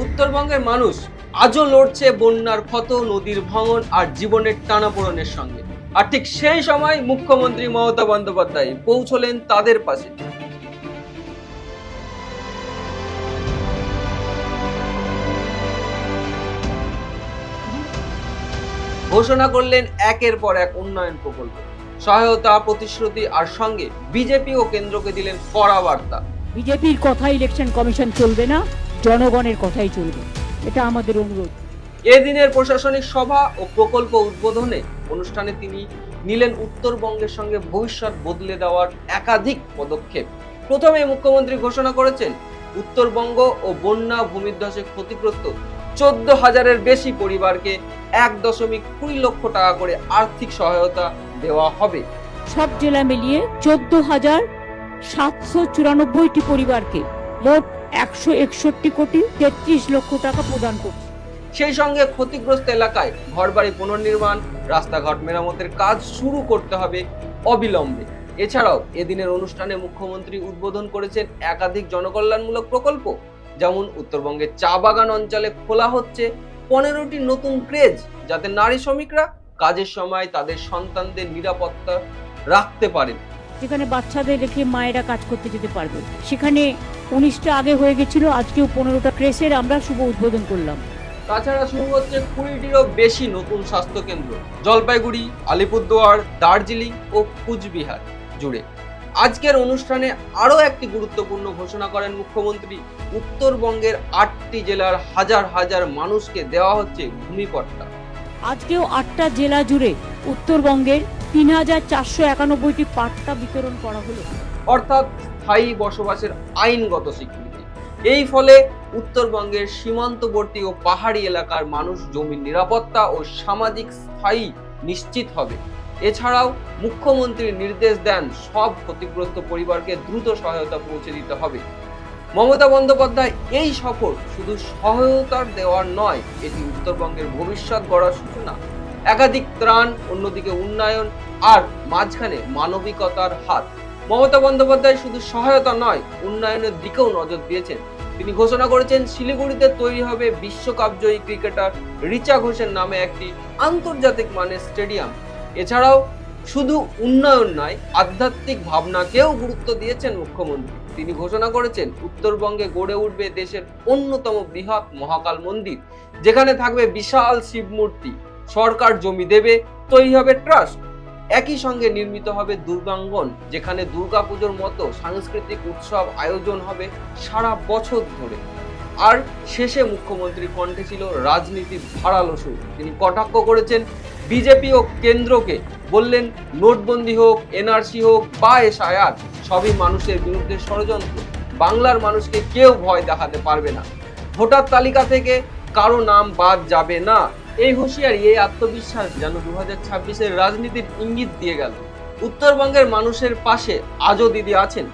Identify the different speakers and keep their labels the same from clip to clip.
Speaker 1: উত্তরবঙ্গের মানুষ আজও লড়ছে বন্যার ক্ষত, নদীর ভাঙন আর জীবনের টানাপোড়েনের সঙ্গে। আর ঠিক সেই সময় মুখ্যমন্ত্রী মমতা বন্দ্যোপাধ্যায় পৌঁছলেন তাদের পাশে। ঘোষণা করলেন একের পর এক উন্নয়ন প্রকল্প। সহায়তা, প্রতিশ্রুতি আর সঙ্গে বিজেপি ও কেন্দ্রকে দিলেন কড়া বার্তা।
Speaker 2: বিজেপির কথা ইলেকশন কমিশন চলবে না? জনগণের কথাই চলবে। এটা আমাদের অনুরোধ।
Speaker 1: এদিনের প্রশাসনিক সভা ও প্রকল্প উদ্বোধনে অনুষ্ঠানে তিনি নিলেন উত্তরবঙ্গের সঙ্গে ভবিষ্যৎ বদলে দেওয়ার একাধিক পদক্ষেপ। প্রথমে মুখ্যমন্ত্রী ঘোষণা করেছেন উত্তরবঙ্গ ও বন্যা ভূমিধ্বসে ক্ষতিগ্রস্ত চোদ্দ হাজারের বেশি পরিবারকে এক দশমিক কুড়ি লক্ষ টাকা করে আর্থিক সহায়তা দেওয়া হবে।
Speaker 2: সব জেলা মিলিয়ে চোদ্দ হাজার সাতশো চুরানব্বইটি পরিবারকে মোট একশো একষট্টি কোটি তেত্রিশ লক্ষ টাকা প্রদান করছে।
Speaker 1: সেই সঙ্গে ক্ষতিগ্রস্ত এলাকায় ঘরবাড়ি পুনর্নির্মাণ, রাস্তাঘাট মেরামতের কাজ শুরু করতে হবে অবিলম্বে। এছাড়াও এদিনের অনুষ্ঠানে মুখ্যমন্ত্রী উদ্বোধন করেছেন একাধিক জনকল্যাণমূলক প্রকল্প, যেমন উত্তরবঙ্গের চা বাগান অঞ্চলে খোলা হচ্ছে পনেরোটি নতুন ক্রেজ, যাতে নারী শ্রমিকরা কাজের সময় তাদের সন্তানদের নিরাপত্তা রাখতে পারেন।
Speaker 2: যেখানে বাচ্চাদের রেখে মায়েরা কাজ করতে যেতে পারবে। সেখানে উনিশটা আগে হয়ে গেছিল আজকেও পনেরোটা ক্রেসের আমরা শুভ উদ্বোধন করলাম।
Speaker 1: তাছাড়া শুরু হচ্ছে কুড়িটিরও বেশি নতুন স্বাস্থ্যকেন্দ্র। জলপাইগুড়ি আলিপুরদুয়ার দার্জিলিং ও কুচবিহার জুড়ে। আজকের অনুষ্ঠানে আরও একটি গুরুত্বপূর্ণ ঘোষণা করেন মুখ্যমন্ত্রী। উত্তরবঙ্গের আটটি জেলার হাজার হাজার মানুষকে দেওয়া হচ্ছে ভূমিপট্টা
Speaker 2: আজকেও আটটা জেলা জুড়ে উত্তরবঙ্গের তিন হাজার চারশো একানব্বইটি পাট্টা বিতরণ করা হলো।
Speaker 1: অর্থাৎ স্থায়ী বসবাসের আইনগত স্বীকৃতি। এই ফলে উত্তরবঙ্গের সীমান্তবর্তী ও পাহাড়ি এলাকার মানুষ জমির নিরাপত্তা ও সামাজিক স্থায়ী নিশ্চিত হবে। এছাড়াও মুখ্যমন্ত্রী নির্দেশ দেন সব ক্ষতিগ্রস্ত পরিবারকে দ্রুত সহায়তা পৌঁছে দিতে হবে। মমতা বন্দ্যোপাধ্যায় এই সফর শুধু সহায়তার দেওয়ার নয়, এটি উত্তরবঙ্গের ভবিষ্যৎ গড়ার সূচনা। একাধিক ত্রাণ, অন্যদিকে উন্নয়ন আর মাঝখানে মানবিকতার হাত। মমতা বন্দ্যোপাধ্যায় শুধু সহায়তা নয়, উন্নয়নের দিকেও নজর দিয়েছেন। তিনি ঘোষণা করেছেন, শিলিগুড়িতে তৈরি হবে বিশ্বকাপ জয়ী ক্রিকেটার রিচা ঘোষের নামে একটি আন্তর্জাতিক মানের স্টেডিয়াম। এছাড়াও শুধু উন্নয়ন নয়, আধ্যাত্মিক ভাবনাকেও গুরুত্ব দিয়েছেন মুখ্যমন্ত্রী। তিনি ঘোষণা করেছেন, উত্তরবঙ্গে গড়ে উঠবে দেশের অন্যতম বৃহৎ মহাকাল মন্দির, যেখানে থাকবে বিশাল শিব মূর্তি। সরকার জমি দেবে, তৈরি হবে ট্রাস্ট। একই সঙ্গে নির্মিত হবে দুর্গাঙ্গন, যেখানে দুর্গাপুজোর মতো সাংস্কৃতিক উৎসব আয়োজন হবে সারা বছর ধরে। আর শেষে মুখ্যমন্ত্রী কণ্ঠে ছিল রাজনীতির ধারালো সুর। তিনি কটাক্ষ করেছেন বিজেপি ও কেন্দ্রকে। বললেন, নোটবন্দি হোক, এনআরসি হোক, বা এসআইআর, সবই মানুষের বিরুদ্ধে ষড়যন্ত্র। বাংলার মানুষকে কেউ ভয় দেখাতে পারবে না। ভোটার তালিকা থেকে কারও নাম বাদ যাবে না। এই হুঁশিয়ারি, এই আত্মবিশ্বাস যেন দু হাজার রাজনীতির ইঙ্গিত দিয়ে গেল। উত্তরবঙ্গের মানুষের পাশে আজও দিদি আছেন।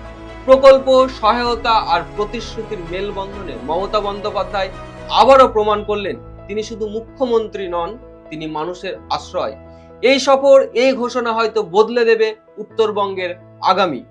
Speaker 1: প্রকল্প, সহায়তা আর প্রতিশ্রুতির মেলবন্ধনে মমতা বন্দ্যোপাধ্যায় আবারও প্রমাণ করলেন, তিনি শুধু মুখ্যমন্ত্রী নন, তিনি মানুষের আশ্রয়। এই সফর, এই ঘোষণা হয়তো বদলে দেবে উত্তরবঙ্গের আগামী।